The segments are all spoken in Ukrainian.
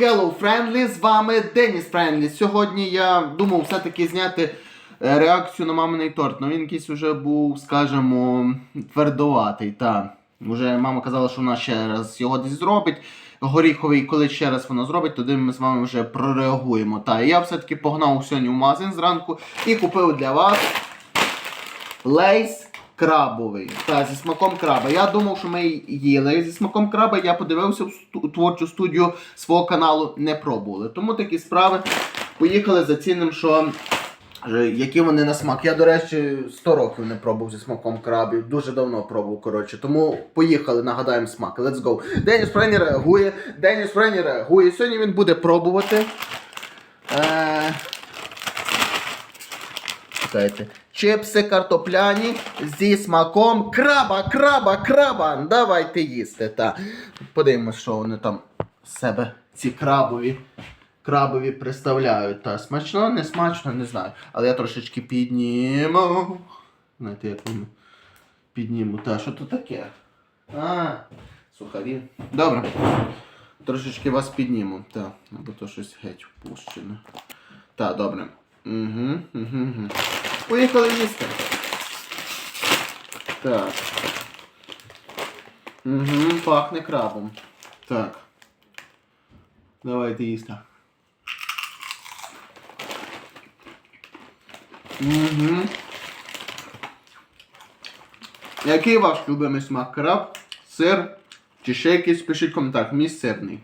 Hello Friendly, з вами Деніс Friendly. Сьогодні я думав все-таки зняти е, реакцію на маминий торт. Ну він якийсь вже був, скажімо, твердоватий. Та. Вже мама казала, що вона ще раз його десь зробить. Горіховий, коли ще раз вона зробить, тоді ми з вами вже прореагуємо. Та, я все-таки погнав сьогодні в магазин зранку і купив для вас лейс крабовий. Та, зі смаком краба. Я думав, що ми їли зі смаком краба. Я подивився в творчу студію свого каналу, не пробували. Тому такі справи. Поїхали за цінним, що. е, Які вони на смак. Я, до речі, 100 років не пробував зі смаком крабів. Дуже давно пробував, коротше. Тому поїхали, нагадаємо смак. Let's go. Деніс Френі реагує. Деніс Френі реагує. Сьогодні він буде пробувати. Е... Чекайте. Чипси картопляні зі смаком краба, краба, краба. Давайте їсти. Та. Подивимось, що вони там з себе ці крабові. Крабові представляють. Та смачно, не смачно, не знаю. Але я трошечки підніму. Знаєте, як вони підніму. Та, що то таке? А, сухарі. Добре. Трошечки вас підніму. Так, або то щось геть впущено. Так, добре. Угу, угу, угу. Поїхали їсти. Так. Угу, пахне крабом. Так. Давайте їсти. Угу. Який ваш любимий смак? Краб, сир чи ще якийсь? Пишіть коментар. Мій сирний.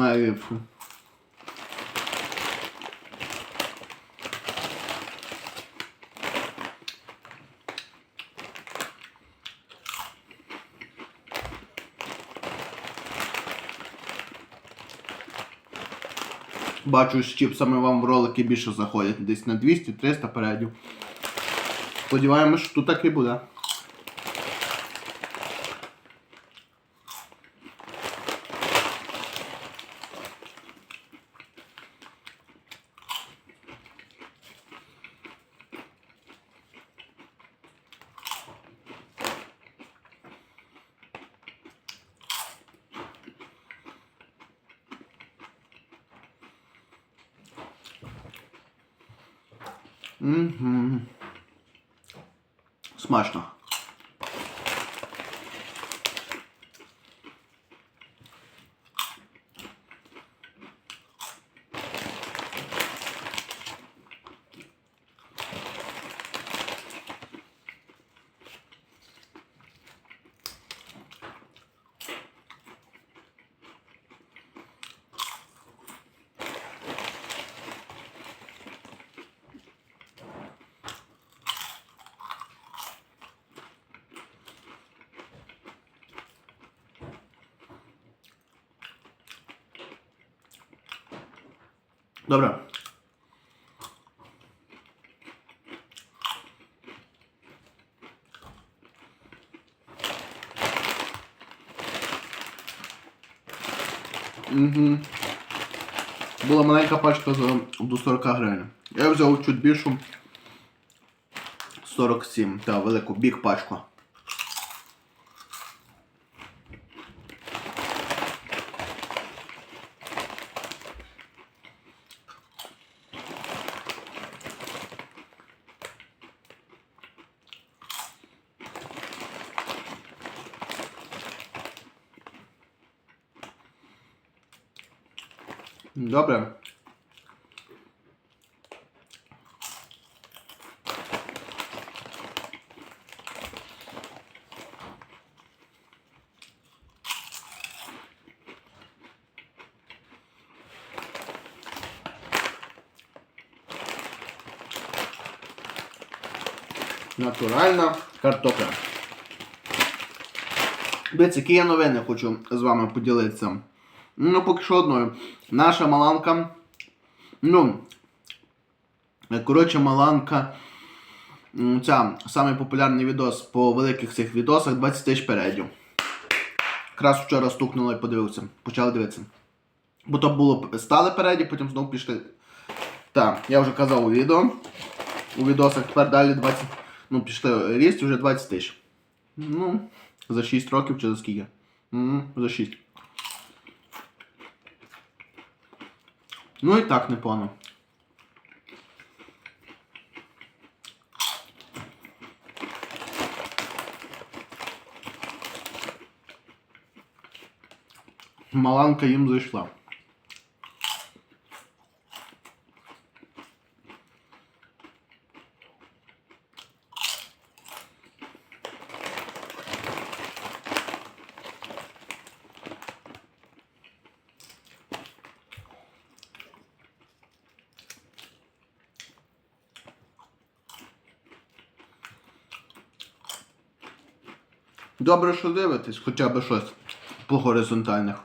Ай, Бачу, з чіпсами вам в ролики більше заходять, десь на 200-300 передів. Сподіваємось, що тут так і буде. Угу. Смачно. Добре. Угу. Була маленька пачка за до 40 гривень. Я взяв чуть більшу 47, та велику біг пачку. Добре. Натуральна картопля. Дивіться, які я новини хочу з вами поділитися. Ну, поки що одною. Наша Маланка. Ну. Коротше, Маланка. м, Ця самий популярний відос по великих цих відосах 20 тисяч передів. Якраз вчора стукнуло і подивився. Почали дивитися. Бо то було стали переді, потім знову пішли. Так, я вже казав у відео. У відосах тепер далі 20. Ну, пішли ріст вже 20 тисяч. Ну, за 6 років чи за скільки? М, За 6. Ну і так непогано. Маланка їм зайшла. Добре, що дивитесь, хоча б щось по горизонтальних.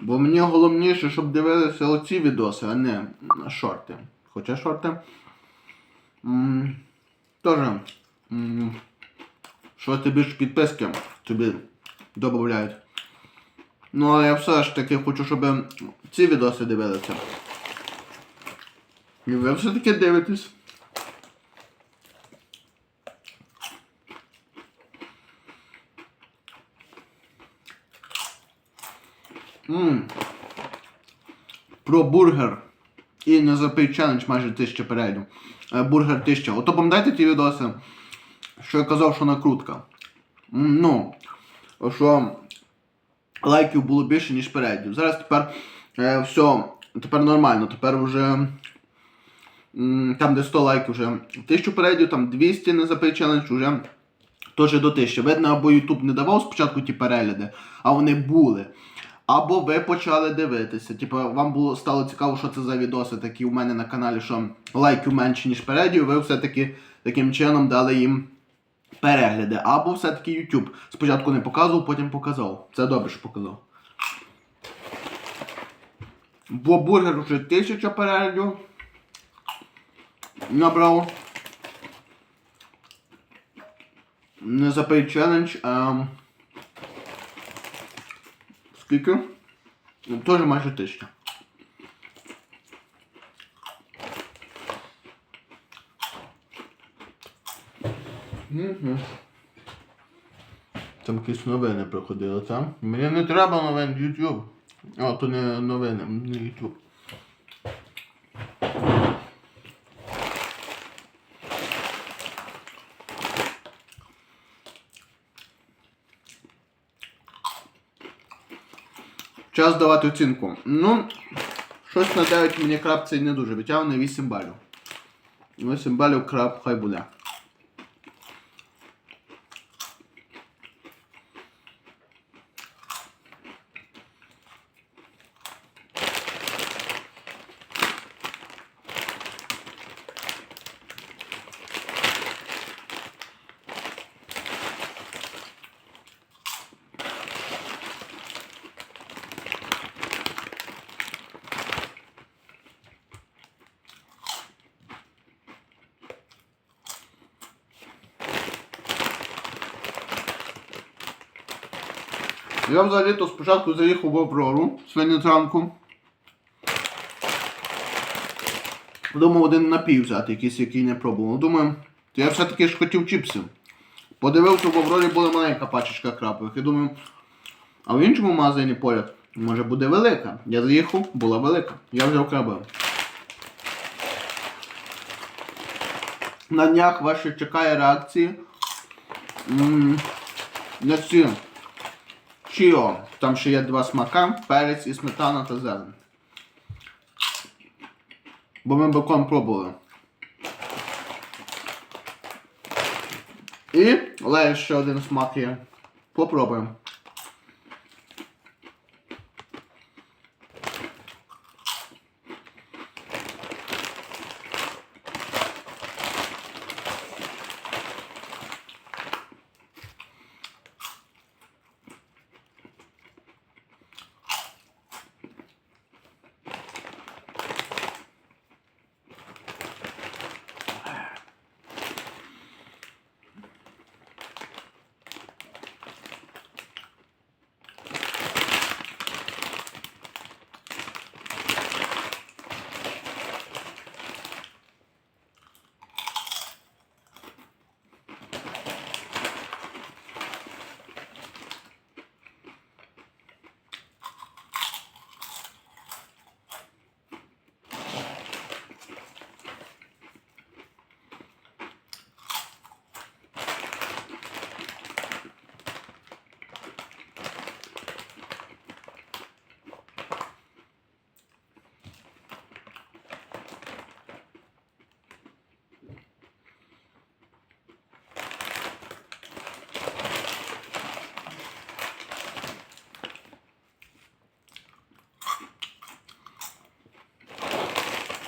Бо мені головніше, щоб дивилися оці відоси, а не шорти. Хоча шорти. Теж. Що ти більш підписки тобі додають. Ну, але я все ж таки хочу, щоб ці відоси дивилися. І ви все-таки дивитесь. Ммм. Про бургер. І не запий челендж майже 1000 переглядів. Е, Бургер 1000. Ото пам'ятаєте ті відоси, що я казав, що накрутка. Ну, що лайків було більше, ніж переглядів. Зараз тепер е, все, тепер нормально. Тепер вже там, де 100 лайків, вже 1000 переглядів, там 200 не запий челендж, вже теж до 1000. Видно, або YouTube не давав спочатку ті перегляди, а вони були. Або ви почали дивитися. Типу, вам було стало цікаво, що це за відоси такі у мене на каналі, що лайків менше, ніж передів, ви все-таки таким чином дали їм перегляди. Або все-таки YouTube. Спочатку не показував, потім показав. Це добре, що показав. Бо бургер вже тисяча переглядів. Набрав. Не запий челендж. Ем... Скільки? Ну, Теж майже тисяча. Угу. Там якісь новини проходили, там. Мені не треба новин YouTube. А, то не новини, не YouTube. Час давати оцінку. Ну, щось на 9 мені краб цей не дуже витягне 8 балів. 8 балів краб хай буде. Я взагалі-то спочатку заїхав в Аврору сьогодні зранку. Думав один напій взяти, якийсь, який не пробував. Думаю, то я все-таки ж хотів чіпсів. Подивився, в Аврорі була маленька пачечка крабових. І думаю, а в іншому магазині поряд може буде велика. Я заїхав, була велика. Я взяв крабових. На днях ще чекає реакції. На ці Чіо. Там ще є два смака, перець і сметана та зелень. Бо ми бекон пробували. І але ще один смак є. Попробуємо.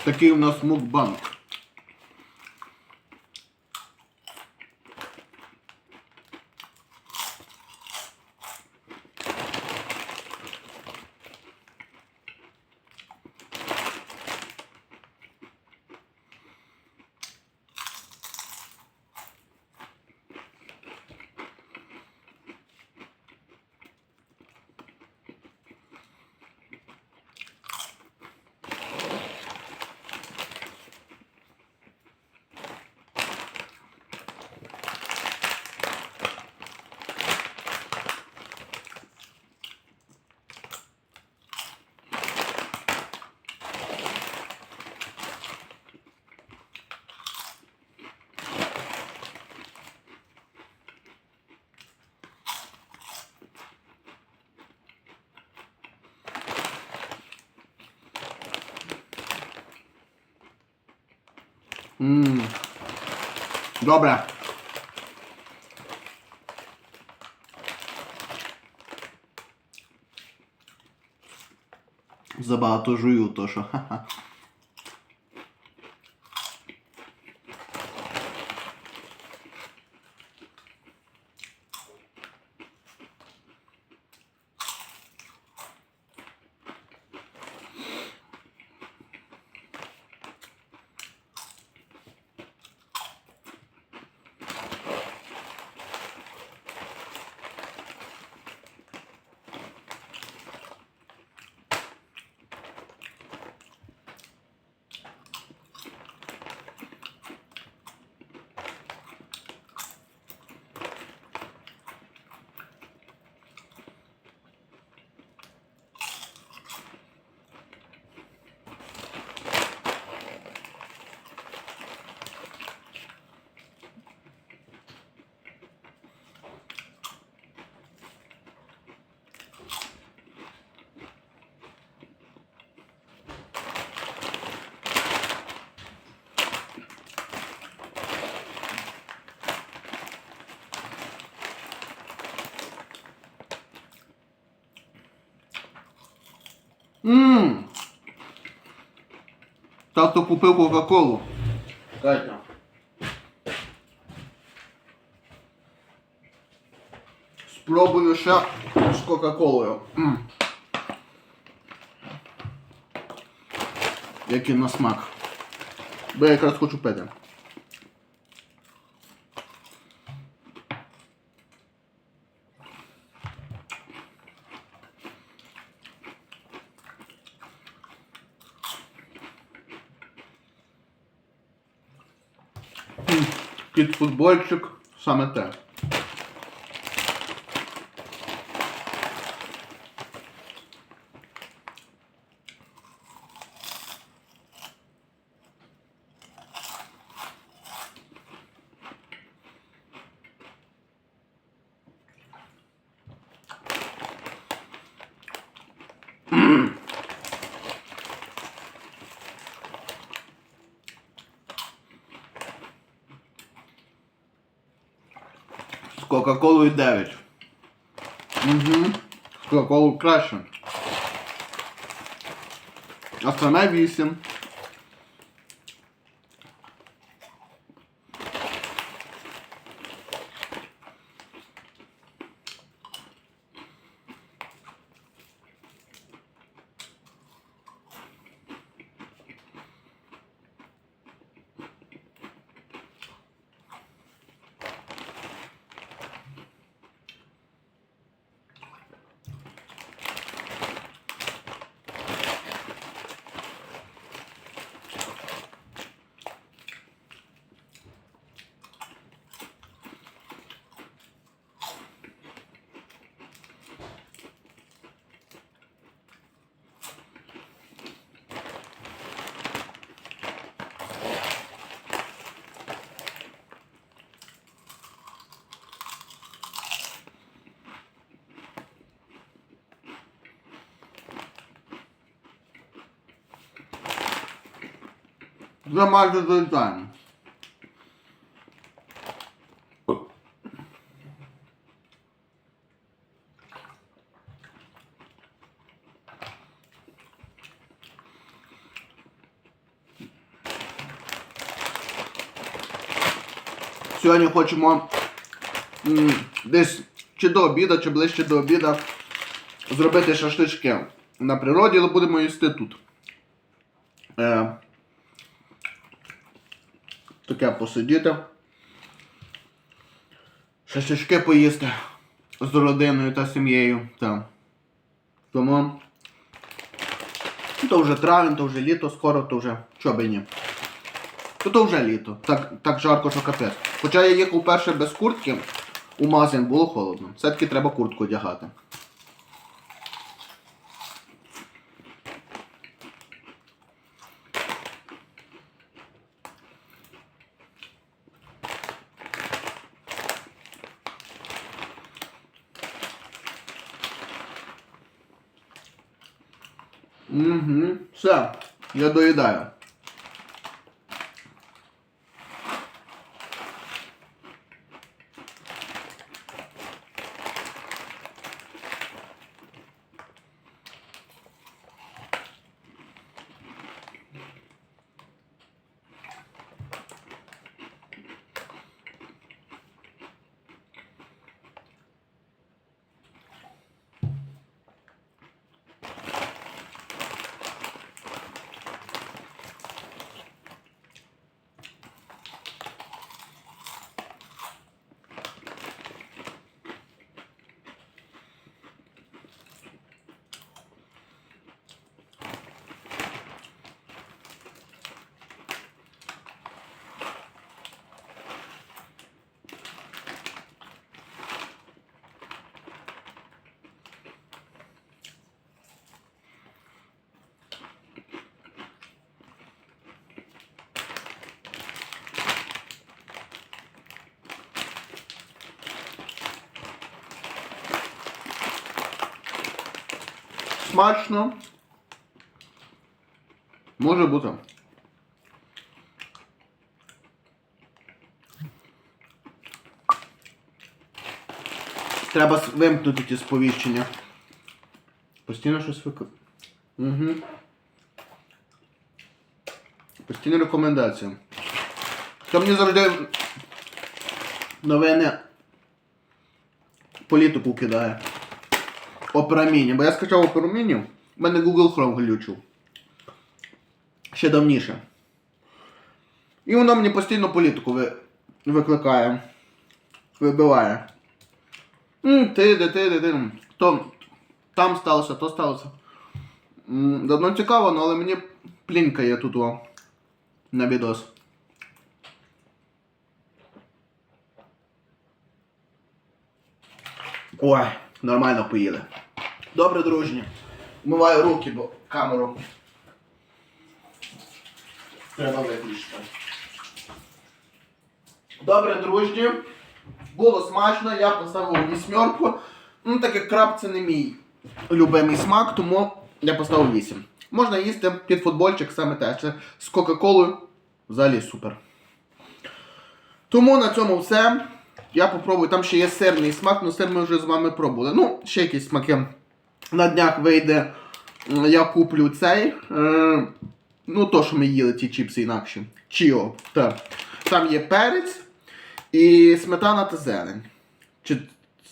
Такий у нас мукбанк. Mm. Dobra. Za bato žuju to šo. Ммм. Тато купив Кока-Колу. Катя. Спробую ще з Кока-Колою. Який на смак. Бо я якраз хочу пити. М, Під футбольчик саме те. З Кока-Колою 9. Угу. З Кока-Колою краще. А саме 8. За майже долітаємо. Сьогодні хочемо десь чи до обіда, чи ближче до обіда зробити шашлички на природі, але будемо їсти тут. Е, таке посидіти. Шашлички поїсти з родиною та сім'єю. Тому то вже травень, то вже літо скоро, то вже чо би ні. То то вже літо. Так, так жарко, що капець. Хоча я їхав перше без куртки, у магазин було холодно. Все-таки треба куртку одягати. Угу. Все, я доїдаю. Смачно. Може бути. Треба вимкнути ті сповіщення. Постійно щось вик... Угу. Постійна рекомендація. То мені завжди новини політику кидає. Mini. Бо я скачав Mini, в мене Google Chrome глючив. Ще давніше. І воно мені постійно політику ви... викликає. Вибиває. Ти, де ти, де ти. То там сталося, то сталося. Давно цікаво, ну, але мені плінка є тут о, на відос. Ой, нормально поїли. Добре, дружні. Вмиваю руки, бо камеру. Треба виключити. Добре, дружні. Було смачно, я поставив вісьмерку. Ну, так як краб це не мій любимий смак, тому я поставив 8. Можна їсти під футбольчик саме те. З Кока-Колою взагалі супер. Тому на цьому все. Я попробую. Там ще є сирний смак, але сир ми вже з вами пробували. Ну, ще якісь смаки. На днях вийде. Я куплю цей. Е, ну, то, що ми їли, ті чіпси інакші. Чіо. Так. Там є перець і сметана та зелень. Чи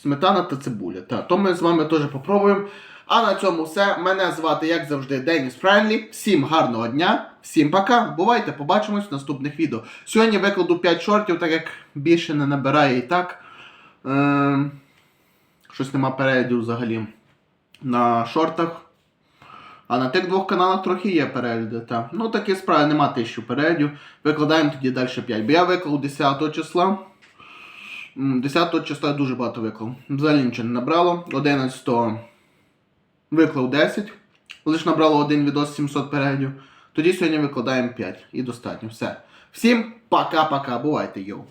сметана та цибуля. Так. То ми з вами теж попробуємо. А на цьому все. Мене звати, як завжди, Деніс Френлі. Всім гарного дня, всім пока. Бувайте, побачимось в наступних відео. Сьогодні викладу 5 шортів, так як більше не набирає і так. Е, щось нема переглядів взагалі на шортах. А на тих двох каналах трохи є перегляди. Та. Ну такі справи, нема тисячу переглядів. Викладаємо тоді далі 5. Бо я виклав 10 числа. М, 10 числа я дуже багато виклав. Взагалі нічого не набрало. 11 виклав 10. Лише набрало один відос 700 переглядів. Тоді сьогодні викладаємо 5. І достатньо. Все. Всім пока-пока. Бувайте, йоу.